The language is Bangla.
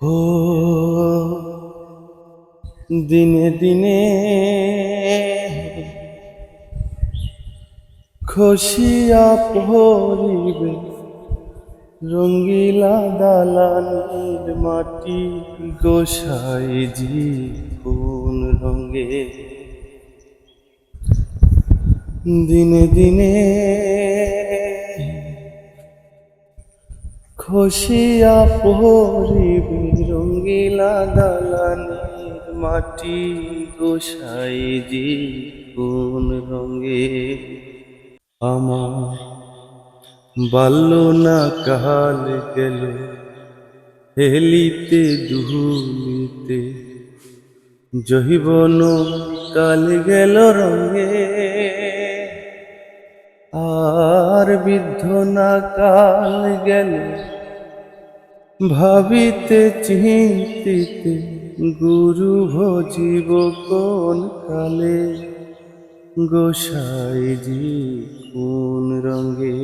ও দিনে দিনে খসিয়া পড়িবে রঙ্গিলা দালানের মাটি গোসাই জি কোন রঙে। দিনে দিনে খসিয়া পড়িবে রঙ্গিলা দালানের মাটি, গোসাই জি কোন রঙে। আমার বাল্য না কাল গেল, হেলিতে দুহুলিতে। জহিবন কাল গেল রঙে। আর বৃদ্ধ না কাল গেল। ভাবিতে চিন্তিতে গুরু ভজিব কোন কালে? গোসাইজি কোন রঙে